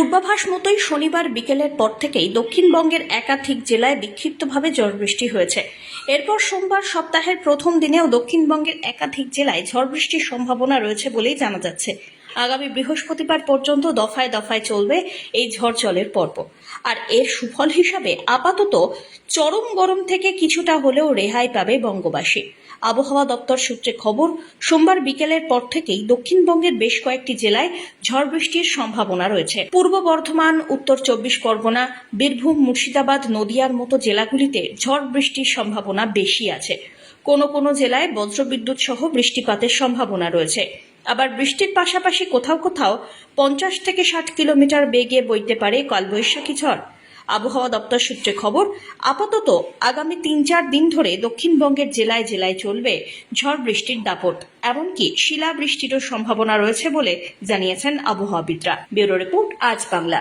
পূর্বাভাস মতোই শনিবার বিকেলের পর থেকেই দক্ষিণবঙ্গের একাধিক জেলায় বিক্ষিপ্তভাবে ঝড় বৃষ্টি হয়েছে। এরপর সোমবার সপ্তাহের প্রথম দিনেও দক্ষিণবঙ্গের একাধিক জেলায় ঝড় বৃষ্টির সম্ভাবনা রয়েছে বলেই জানা যাচ্ছে। আগামী বৃহস্পতিবার পর্যন্ত দফায় দফায় চলবে এই ঝড় জলের পর্ব। আর এর সুফল হিসাবে আপাতত চরম গরম থেকে কিছুটা হলেও রেহাই পাবে বঙ্গবাসী। আবহাওয়া দপ্তর সূত্রে খবর, সোমবার বিকেলের পর থেকেই দক্ষিণবঙ্গের বেশ কয়েকটি জেলায় ঝড় বৃষ্টির সম্ভাবনা রয়েছে। পূর্ব বর্ধমান, উত্তর চব্বিশ পরগনা, বীরভূম, মুর্শিদাবাদ, নদিয়ার মতো জেলাগুলিতে ঝড় বৃষ্টির সম্ভাবনা বেশি আছে। কোনো কোনো জেলায় বজ্রবিদ্যুৎ সহ বৃষ্টিপাতের সম্ভাবনা রয়েছে। আবার বৃষ্টির পাশাপাশি কোথাও কোথাও পঞ্চাশ থেকে ষাট কিলোমিটার বেগে বইতে পারে কালবৈশাখী ঝড়। আবহাওয়া দপ্তর সূত্রে খবর, আপাতত আগামী তিন চার দিন ধরে দক্ষিণবঙ্গের জেলায় জেলায় চলবে ঝড় বৃষ্টির দাপট। এমনকি শিলা বৃষ্টিরও সম্ভাবনা রয়েছে বলে জানিয়েছেন আবহাওয়াবিদরা। ব্যুরো রিপোর্ট, আজ বাংলা।